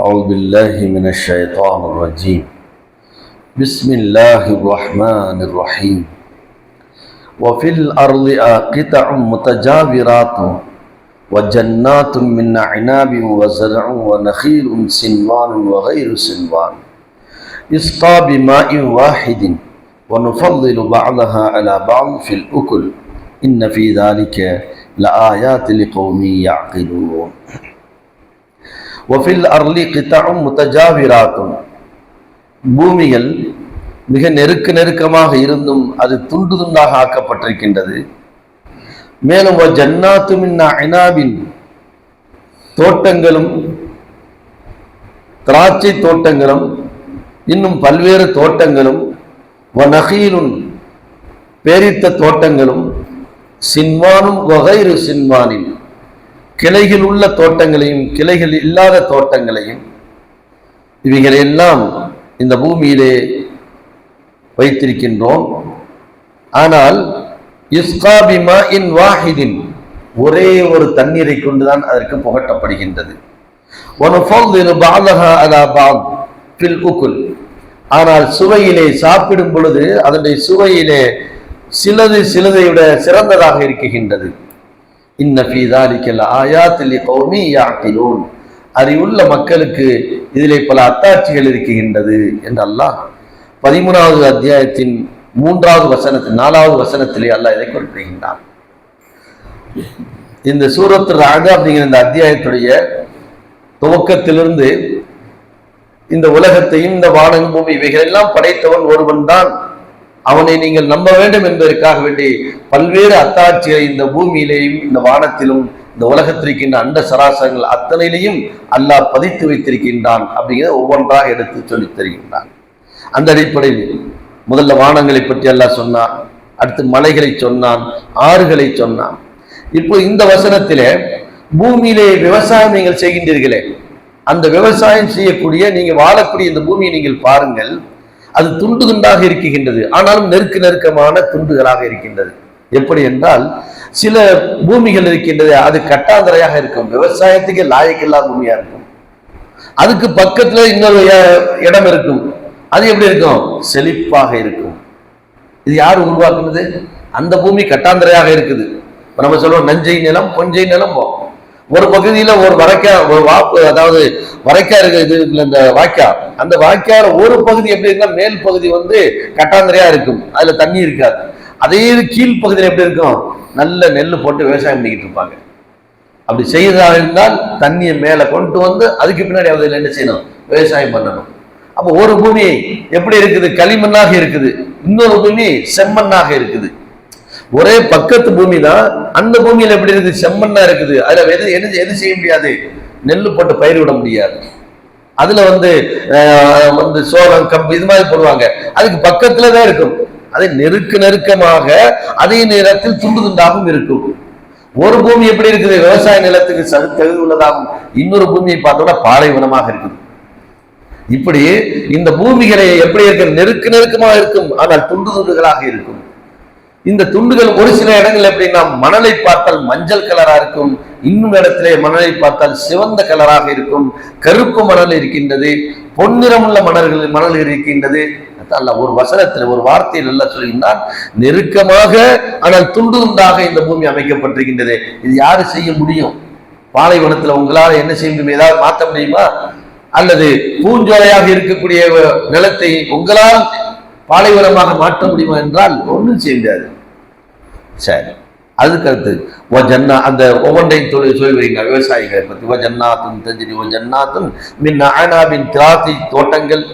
أعوذ بالله من الشيطان الرجيم. بسم الله الرحمن الرحيم. وفي الأرض قطع متجاورات وجنات من أعناب وزرع ونخيل سنوان وغير سنوان. يسقى بماء واحد ونفضل بعضها على بعض في الأكل. إن في ذلك لآيات لقوم يعقلون. ஒஃபில் அர்லி கித்தாவும் முத்தஜாவிராத்தும் பூமியில் மிக நெருக்க நெருக்கமாக இருந்தும் அது துண்டு துண்டாக ஆக்கப்பட்டிருக்கின்றது. மேலும் ஜன்னாத்துமின் ஐநாவின் தோட்டங்களும் திராட்சை தோட்டங்களும் இன்னும் பல்வேறு தோட்டங்களும் வனகீலுன் பேரித்த தோட்டங்களும் சின்வானும் வகைரு சின்வானின். கிளைகள் உள்ள தோட்டங்களையும் கிளைகள் இல்லாத தோட்டங்களையும் இவைகளையெல்லாம் இந்த பூமியிலே வைத்திருக்கின்றோம். ஆனால் இஸ்காபிமா இன் வாஹிதின் ஒரே ஒரு தண்ணீரை கொண்டுதான் அதற்கு புகட்டப்படுகின்றது. ஆனால் சுவையிலே சாப்பிடும் பொழுது அதனுடைய சுவையிலே சிலது சிலதை விட சிறந்ததாக இருக்குகின்றது இன்ன ஆயாத்தில் கௌமி யாக்கிலூன் அறிவுள்ள மக்களுக்கு இதிலே பல அத்தாட்சிகள் இருக்குகின்றது என்று அல்லாஹ் பதிமூணாவது அத்தியாயத்தின் மூன்றாவது வசனத்தில் நாலாவது வசனத்திலே அல்லாஹ் இதை குறிப்பிடுகின்றான். இந்த சூரத்து ராக அப்படிங்கிற இந்த அத்தியாயத்துடைய துவக்கத்திலிருந்து இந்த உலகத்தையும் இந்த வானம் பூமி படைத்தவன் ஒருவன் தான் அவனை நீங்கள் நம்ப வேண்டும் என்பதற்காக வேண்டி பல்வேறு அத்தாட்சியை இந்த பூமியிலேயும் இந்த வானத்திலும் இந்த உலகத்திற்கின்ற அண்ட சராசரங்கள் அத்தனையிலையும் அல்லாஹ் பதித்து வைத்திருக்கின்றான் அப்படிங்கிறத ஒவ்வொன்றாக எடுத்து சொல்லித் தருகின்றான். அந்த அடிப்படையில் முதல்ல வானங்களை பற்றி அல்லாஹ் சொன்னான் அடுத்து மலைகளை சொன்னான் ஆறுகளை சொன்னான். இப்போ இந்த வசனத்திலே பூமியிலே விவசாயம் நீங்கள் செய்கின்றீர்களே அந்த விவசாயம் செய்யக்கூடிய நீங்கள் வாழக்கூடிய இந்த பூமியை நீங்கள் பாருங்கள் அது துண்டு துண்டாக இருக்கின்றது. ஆனாலும் நெருக்க நெருக்கமான துண்டுகளாக இருக்கின்றது. எப்படி என்றால் சில பூமிகள் இருக்கின்றது அது கட்டாந்தரையாக இருக்கும். விவசாயத்துக்கு லாயக்கில்லா பூமியா இருக்கும். அதுக்கு பக்கத்துல இன்னொரு இடம் இருக்கும். அது எப்படி இருக்கும்? செழிப்பாக இருக்கும். இது யார் உருவாக்குனது? அந்த பூமி கட்டாந்தரையாக இருக்குது. நம்ம சொல்லுவோம் நஞ்சை நிலம் பொஞ்சை நிலம் ஒரு பகுதியில ஒரு வரைக்கா ஒரு வாப்பு அதாவது வரைக்கா இருக்குது இந்த வாய்க்கா. அந்த வாய்க்கால ஒரு பகுதி எப்படி இருந்தால் மேல் பகுதி வந்து கட்டாந்தரையா இருக்கும். அதுல தண்ணி இருக்காது. அதே கீழ் பகுதியில் எப்படி இருக்கும்? நல்ல நெல் போட்டு விவசாயம் பண்ணிக்கிட்டு இருப்பாங்க. அப்படி செய்யறதா இருந்தால் தண்ணியை மேலே கொண்டு வந்து அதுக்கு பின்னாடி அதில் என்ன செய்யணும்? விவசாயம் பண்ணணும். அப்போ ஒரு பூமி எப்படி இருக்குது? களிமண்ணாக இருக்குது. இன்னொரு பூமி செம்மண்ணாக இருக்குது. ஒரே பக்கத்து பூமி தான் அந்த பூமியில எப்படி இருக்குது? செம்மண்ணா இருக்குது. அதுல எது எது எது செய்ய முடியாது? நெல் போட்டு பயிர் விட முடியாது. அதுல வந்து வந்து சோளம் கம்பு இது மாதிரி போடுவாங்க. அதுக்கு பக்கத்துல தான் இருக்கும். அது நெருக்க நெருக்கமாக அதே நேரத்தில் துண்டு துண்டாகவும் இருக்கும். ஒரு பூமி எப்படி இருக்குது? விவசாய நிலத்துக்கு தகுதி உள்ளதாகவும் இன்னொரு பூமியை பார்த்தோம்னா பாலைவனமாக இருக்குது. இப்படி இந்த பூமிகளை எப்படி இருக்க நெருக்க நெருக்கமாக இருக்கும். ஆனால் துண்டு துண்டுகளாக இருக்கும். இந்த துண்டுகள் ஒரு சில இடங்கள் எப்படின்னா மணலை பார்த்தால் மஞ்சள் கலரா இருக்கும். இன்னும் இடத்திலே மணலை பார்த்தால் சிவந்த கலராக இருக்கும். கருப்பு மணல் இருக்கின்றது. பொன்னிறமுள்ள மணல்கள் மணல் இருக்கின்றது. அல்ல ஒரு வசனத்தில் ஒரு வார்த்தையில் நல்லா சொல்கின்றான் நெருக்கமாக ஆனால் துண்டு துண்டாக இந்த பூமி அமைக்கப்பட்டிருக்கின்றது. இது யாரு செய்ய முடியும்? பாலைவனத்தில் உங்களால் என்ன செய்ய முடியும்? ஏதாவது மாற்ற முடியுமா? அல்லது பூஞ்சோலையாக இருக்கக்கூடிய நிலத்தை உங்களால் பாலைவனமாக மாற்ற முடியுமா என்றால் ஒன்றும் செய்ய முடியாது. சரி. அதுக்கு அடுத்து ஓ ஜன்னா அந்த ஒவ்வொன்றையும் தொழில் சொல்லி வைங்க விவசாயிகளை பற்றி ஓ ஜன்னாத்தும் தஜிரி ஓ ஜன்னாத்தும் மின் ஆனாபின் திராத்தி தோட்டங்கள்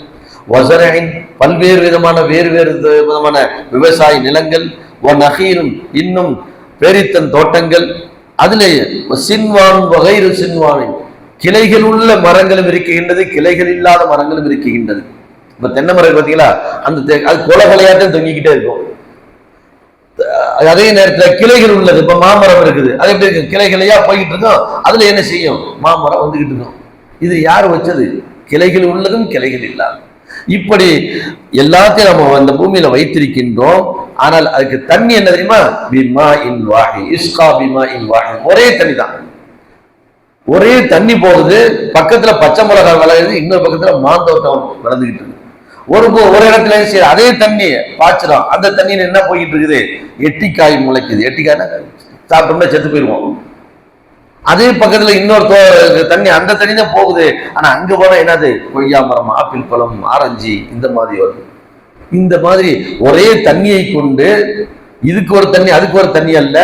வசரின் பல்வேறு விதமான வேறு வேறு விதமான விவசாய நிலங்கள் ஓ நகீரும் இன்னும் பேரித்தன் தோட்டங்கள் அதிலே சின்வான் வகைரு சின்வானின் கிளைகள் உள்ள மரங்களும் இருக்கின்றது கிளைகள் இல்லாத மரங்களும் இருக்கின்றது. இப்ப தென்னை மரம் பார்த்தீங்களா? அந்த அது கொலகலையாட்டம் தொங்கிக்கிட்டே இருக்கும். அதே நேரத்தில் கிளைகள் உள்ளது. இப்ப மாமரம் இருக்குது. அது எப்படி இருக்கு? கிளைகளையா போய்கிட்டு இருக்கோம். அதுல என்ன செய்யும்? மாமரம் வந்துகிட்டு இருக்கும். இது யார் வச்சது? கிளைகள் உள்ளதும் கிளைகள் இல்லாமல். இப்படி எல்லாத்தையும் நம்ம அந்த பூமியில வைத்திருக்கின்றோம். ஆனால் அதுக்கு தண்ணி என்ன தெரியுமா? பிமா இன் வாஹி இஸ்கா பிமா இன் வாஹி. ஒரே தண்ணி தான். ஒரே தண்ணி போகுது. பக்கத்துல பச்சை மிளகாய் விளையுது இன்னொரு பக்கத்துல மாந்தோட்டம் வளர்ந்துகிட்டு இருக்கு. ஒரு ஒரு இடத்துல சரி அதே தண்ணி பாய்ச்சிடும் அந்த தண்ணியில் என்ன போய்கிட்டு இருக்குது? எட்டிக்காய் முளைக்குது. எட்டிக்காய்னா சாப்பிட்டோம்னா செத்து போயிடுவோம் அதே பக்கத்தில் இன்னொரு தண்ணி அந்த தண்ணி தான் போகுது. ஆனால் அங்கே போனால் என்னது? கொய்யா மரம் ஆப்பிள் பழம் ஆரஞ்சு இந்த மாதிரி வருது இந்த மாதிரி ஒரே தண்ணியை கொண்டு இதுக்கு ஒரு தண்ணி அதுக்கு ஒரு தண்ணி அல்ல.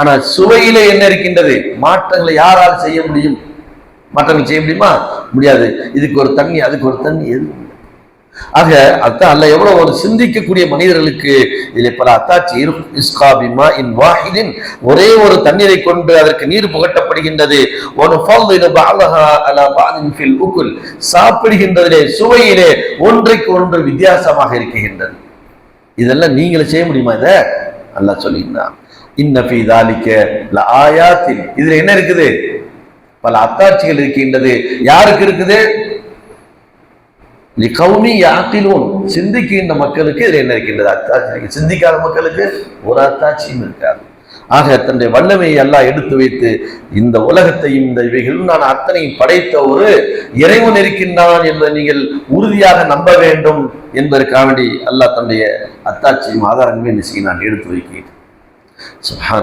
ஆனால் சுவையில என்ன இருக்கின்றது? மாற்றங்களை யாரால் செய்ய முடியும்? மாற்றங்கள் செய்ய முடியுமா? முடியாது. இதுக்கு ஒரு தண்ணி அதுக்கு ஒரு தண்ணி எது ஆக அதான் அல்ல எவ்வளவு ஒரு சிந்திக்கக்கூடிய மனிதர்களுக்கு இதில் பல அத்தாட்சி இருக்கும் இஸ்காபிமா இன் வாஹிதின் ஒரே ஒரு தண்ணீரை கொண்டு அதற்கு நீர் புகட்டப்படுகின்றது. ஒரு ஃபல்லினு பஅலஹா அலா பஅதின் ஃபில் உக்குல் சாப்பிடுகின்றதிலே சுவையிலே ஒன்றைக்கு ஒன்று வித்தியாசமாக இருக்கின்றது. இதெல்லாம் நீங்களே செய்ய முடியுமா இதை? அல்லாஹ் சொல்லியிருந்தான். இன்ன ஃபீ தாலிக்க ஆயாத்தில் இதுல என்ன இருக்குது? பல அத்தாட்சிகள் இருக்கின்றது. யாருக்கு இருக்குது? கௌமி யாத்திலூன். சிந்திக்கின்ற மக்களுக்கு இதில் என்ன இருக்கின்றது? அத்தாட்சி இருக்கு. சிந்திக்காத மக்களுக்கு ஒரு அத்தாட்சியும் இருக்காது. ஆக தன்னுடைய வல்லமையை எல்லாம் எடுத்து வைத்து இந்த உலகத்தையும் இந்த இவைகளும் நான் அத்தனையும் படைத்த ஒரு இறைவன் இருக்கின்றான் என்பதை நீங்கள் உறுதியாக நம்ப வேண்டும் என்பதற்காக வேண்டி அல்லாஹ் தன்னுடைய அத்தாட்சியும் ஆதாரங்களையும் என்ன நான் எடுத்து வைக்கிறேன். சுஹான